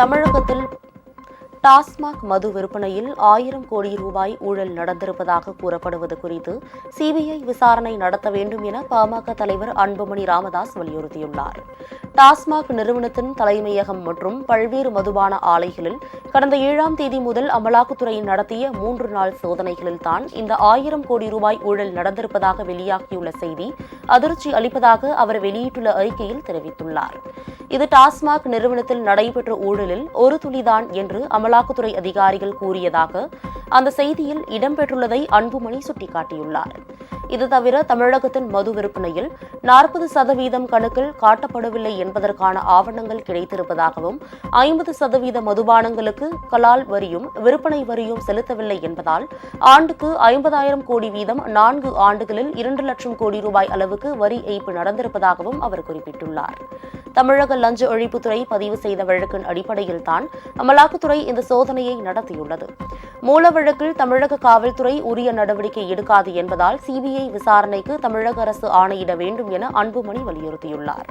தமிழகத்தில் டாஸ்மாக் மது விற்பனையில் ஆயிரம் கோடி ரூபாய் ஊழல் நடந்திருப்பதாக கூறப்படுவது குறித்து சிபிஐ விசாரணை நடத்த வேண்டும் என பாமக தலைவர் அன்புமணி ராமதாஸ் வலியுறுத்தியுள்ளார். டாஸ்மாக் நிறுவனத்தின் தலைமையகம் மற்றும் பல்வேறு மதுபான ஆலைகளில் கடந்த ஏழாம் தேதி முதல் அமலாக்கத்துறை நடத்திய மூன்று நாள் சோதனைகளில் தான் இந்த ஆயிரம் கோடி ரூபாய் ஊழல் நடந்திருப்பதாக வெளியாகியுள்ள செய்தி அதிர்ச்சி அளிப்பதாக அவர் வெளியிட்டுள்ள அறிக்கையில் தெரிவித்துள்ளார். இது டாஸ்மாக் நிறுவனத்தில் நடைபெற்ற ஊழலில் ஒரு துளிதான் என்று அமலாக்கத்துறை அதிகாரிகள் கூறியதாக அந்த செய்தியில் இடம்பெற்றுள்ளதை அன்புமணி சுட்டிக்காட்டியுள்ளார். இது தவிர தமிழகத்தின் மது விற்பனையில் நாற்பது சதவீதம் கணக்கில் காட்டப்படவில்லை என்பதற்கான ஆவணங்கள் கிடைத்திருப்பதாகவும் ஐம்பது சதவீத மதுபானங்களுக்கு கலால் வரியும் விற்பனை வரியும் செலுத்தவில்லை என்பதால் ஆண்டுக்கு ஐம்பதாயிரம் கோடி வீதம் நான்கு ஆண்டுகளில் இரண்டு லட்சம் கோடி ரூபாய் அளவுக்கு வரி ஏய்ப்பு நடந்திருப்பதாகவும் அவர் குறிப்பிட்டுள்ளார். தமிழக லஞ்ச ஒழிப்புத்துறை பதிவு செய்த வழக்கின் அடிப்படையில்தான் அமலாக்கத்துறை இந்த சோதனையை நடத்தியுள்ளது. மூல வழக்கில் தமிழக காவல்துறை உரிய நடவடிக்கை எடுக்காது என்பதால் சிபிஐ விசாரணைக்கு தமிழக அரசு ஆணையிட வேண்டும் என அன்புமணி வலியுறுத்தியுள்ளார்.